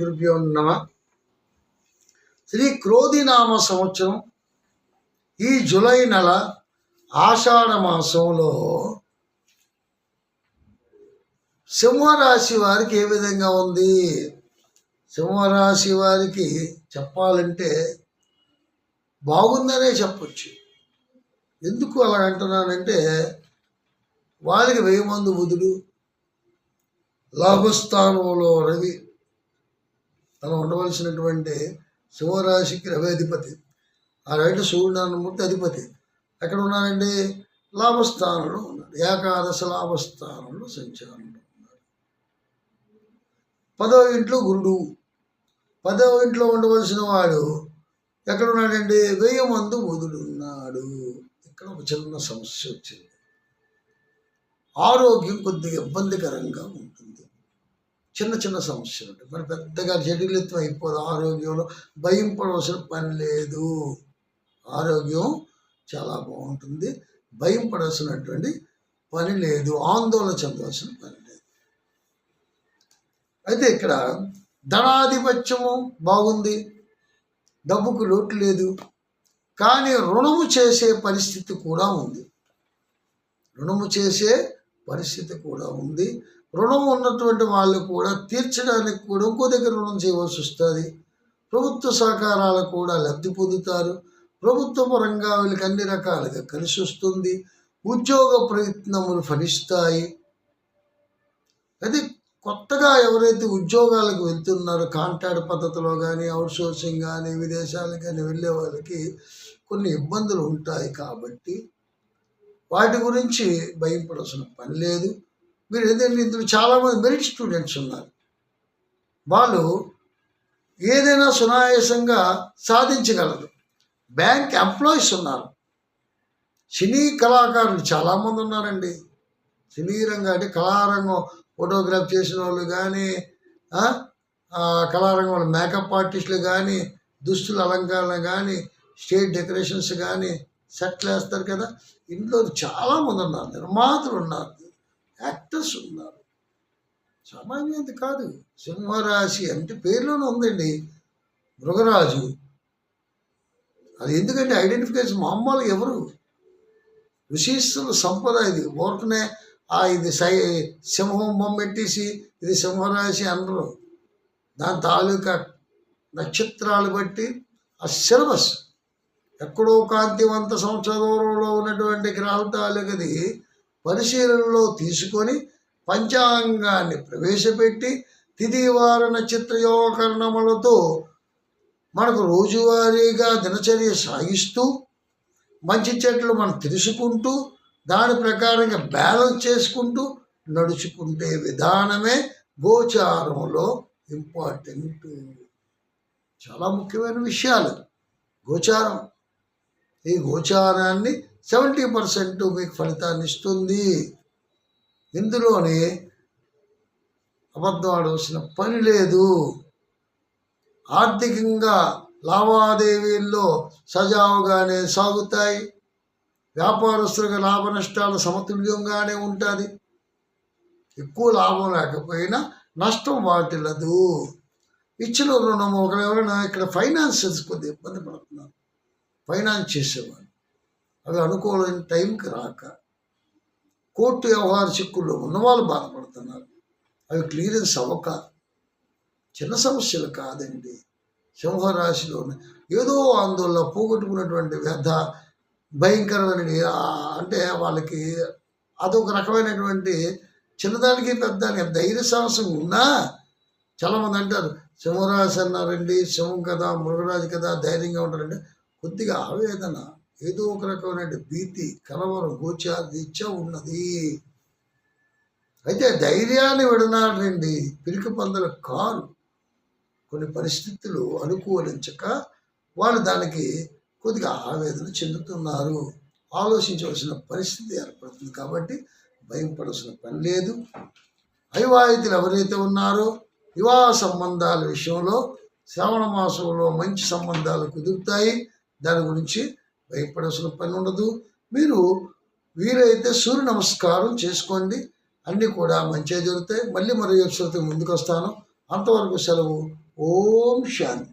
గురుభ్యో నమ. శ్రీ క్రోధినామ సంవత్సరం ఈ జూలై నెల ఆషాఢ మాసంలో సింహరాశి వారికి ఏ విధంగా ఉంది? సింహరాశి వారికి చెప్పాలంటే బాగుందనే చెప్పొచ్చు. ఎందుకు అలా అంటున్నానంటే వారికి వెయ్యి మంది బుధుడు లాభస్థానంలో రవి తను ఉండవలసినటువంటి సింహరాశికి రవి అధిపతి. ఆ రైట్ సూర్యనారాయణమూర్తి అధిపతి. ఎక్కడ ఉన్నారండి లాభస్థానంలో ఉన్నాడు. ఏకాదశ లాభస్థానంలో సంచారంలో ఉన్నాడు. పదో ఇంట్లో గురుడు. పదో ఇంట్లో ఉండవలసిన వాడు ఎక్కడ ఉన్నాడండి? వెయ్యి మందు బుధుడు ఉన్నాడు. ఇక్కడ ఒక చిన్న సమస్య వచ్చింది. ఆరోగ్యం కొద్దిగా ఇబ్బందికరంగా ఉంటుంది. చిన్న చిన్న సమస్యలు ఉంటాయి. మరి పెద్దగా జటిలత్వం అయిపోదు ఆరోగ్యంలో భయంపడవలసిన పని లేదు. ఆరోగ్యం చాలా బాగుంటుంది. భయం పడాల్సినటువంటి పని లేదు. ఆందోళన చెందవలసిన పని లేదు. అయితే ఇక్కడ ధనాధిపత్యము బాగుంది. డబ్బుకు లోటు లేదు. కానీ రుణము చేసే పరిస్థితి కూడా ఉంది. రుణము చేసే పరిస్థితి కూడా ఉంది. రుణం ఉన్నటువంటి వాళ్ళు కూడా తీర్చడానికి కూడా ఇంకో దగ్గర రుణం చేయవలసి వస్తుంది. ప్రభుత్వ సహకారాలు కూడా లబ్ధి పొందుతారు. ప్రభుత్వ పరంగా వీళ్ళకి అన్ని రకాలుగా కలిసి వస్తుంది. ఉద్యోగ ప్రయత్నములు ఫలిస్తాయి. అది కొత్తగా ఎవరైతే ఉద్యోగాలకు వెళ్తున్నారో కాంట్రాక్ట్ పద్ధతిలో కానీ అవుట్సోర్సింగ్ కానీ విదేశాలకు కానీ వెళ్ళే వాళ్ళకి కొన్ని ఇబ్బందులు ఉంటాయి కాబట్టి వాటి గురించి భయపడాల్సిన పని లేదు. మీరు ఏదైనా ఇందులో చాలామంది మెరిట్ స్టూడెంట్స్ ఉన్నారు. వాళ్ళు ఏదైనా సునాయాసంగా సాధించగలరు. బ్యాంక్ ఎంప్లాయీస్ ఉన్నారు. సినీ కళాకారులు చాలామంది ఉన్నారండి. సినీ రంగం అంటే కళారంగం ఫోటోగ్రాఫ్ చేసిన వాళ్ళు కానీ కళారంగంలో మేకప్ ఆర్టిస్టులు కానీ దుస్తుల అలంకరణ కానీ స్టేజ్ డెకరేషన్స్ కానీ సెట్లు వేస్తారు కదా. ఇంట్లో చాలామంది ఉన్నారు. నిర్మాతలు ఉన్నారు. యాక్టర్స్ ఉన్నారు. సామాన్యత కాదు. సింహరాశి అంటే పేర్లోనే ఉందండి. మృగరాజు. అది ఎందుకంటే ఐడెంటిఫికేషన్ మామూలు ఎవరు? విశిస్తుల సంపద ఇది. ఊరకనే ఆ ఇది సై సింహం బొమ్మ పెట్టేసి ఇది సింహరాశి అనరు. దాని తాలూకా నక్షత్రాలు బట్టి ఆ సిలబస్. ఎక్కడో కాంతివంత సంవత్సర దూరంలో ఉన్నటువంటి గ్రహాల తాలూకది పరిశీలనలో తీసుకొని పంచాంగాన్ని ప్రవేశపెట్టి తిదివార నక్షత్రయోకరణములతో మనకు రోజువారీగా దినచర్య సాగిస్తూ మంచి చెట్లు మనం తెలుసుకుంటూ దాని ప్రకారంగా బ్యాలెన్స్ చేసుకుంటూ నడుచుకుంటే విధానమే గోచారంలో ఇంపార్టెంట్. చాలా ముఖ్యమైన విషయాలు. గోచారం. ఈ గోచారాన్ని సెవెంటీ పర్సెంట్ మీకు ఫలితాన్ని ఇస్తుంది. ఇందులోనే అబద్ధం ఆడవలసిన పని లేదు. ఆర్థికంగా లావాదేవీల్లో సజావుగానే సాగుతాయి. వ్యాపారస్తులకు లాభ నష్టాలు సమతుల్యంగానే ఉంటుంది. ఎక్కువ లాభం లేకపోయినా నష్టం వాటిల్లదు. ఇచ్చిన రుణం ఒకరు ఎవరైనా ఇక్కడ ఫైనాన్సెస్ కొద్దిగా ఇబ్బంది పడుతున్నారు. ఫైనాన్స్ చేసేవాళ్ళు. అవి అనుకూలమైన టైంకి రాక కోర్టు వ్యవహార చిక్కుల్లో ఉన్నవాళ్ళు బాధపడుతున్నారు. అవి క్లియరెన్స్ అవ్వక చిన్న సమస్యలు కాదండి. సింహరాశిలో ఏదో ఆందోళన పోగొట్టుకున్నటువంటి వ్యర్థ భయంకరమైన అంటే వాళ్ళకి అదొక రకమైనటువంటి చిన్నదానికి పెద్ద ధైర్య సాహసం ఉన్నా చాలామంది అంటారు సింహరాశి అన్నారండి సింహం కదా మృగరాజు కదా ధైర్యంగా ఉంటారండి. కొద్దిగా ఆవేదన. ఏదో ఒక రకమైన భీతి కలవరం గోచారీత్య ఉన్నది. అయితే ధైర్యాన్ని విడనాడండి పిరికి పందుల కారు కొన్ని పరిస్థితులు అనుకూలించక వాళ్ళు దానికి కొద్దిగా ఆవేదన చెందుతున్నారు. ఆలోచించవలసిన పరిస్థితి ఏర్పడుతుంది కాబట్టి భయపడవలసిన పని లేదు. అవివాహితులు ఎవరైతే ఉన్నారో వివాహ సంబంధాల విషయంలో శ్రావణ మాసంలో మంచి సంబంధాలు కుదురుతాయి. దాని గురించి భయపడాల్సిన పని ఉండదు. మీరు వీలైతే సూర్య నమస్కారం చేసుకోండి. అన్నీ కూడా మంచిగా జరుగుతాయి. మళ్ళీ మరో ఎపిసోడ్తో ముందుకు వస్తాను అంతవరకు సెలవు. ఓం శాంతి.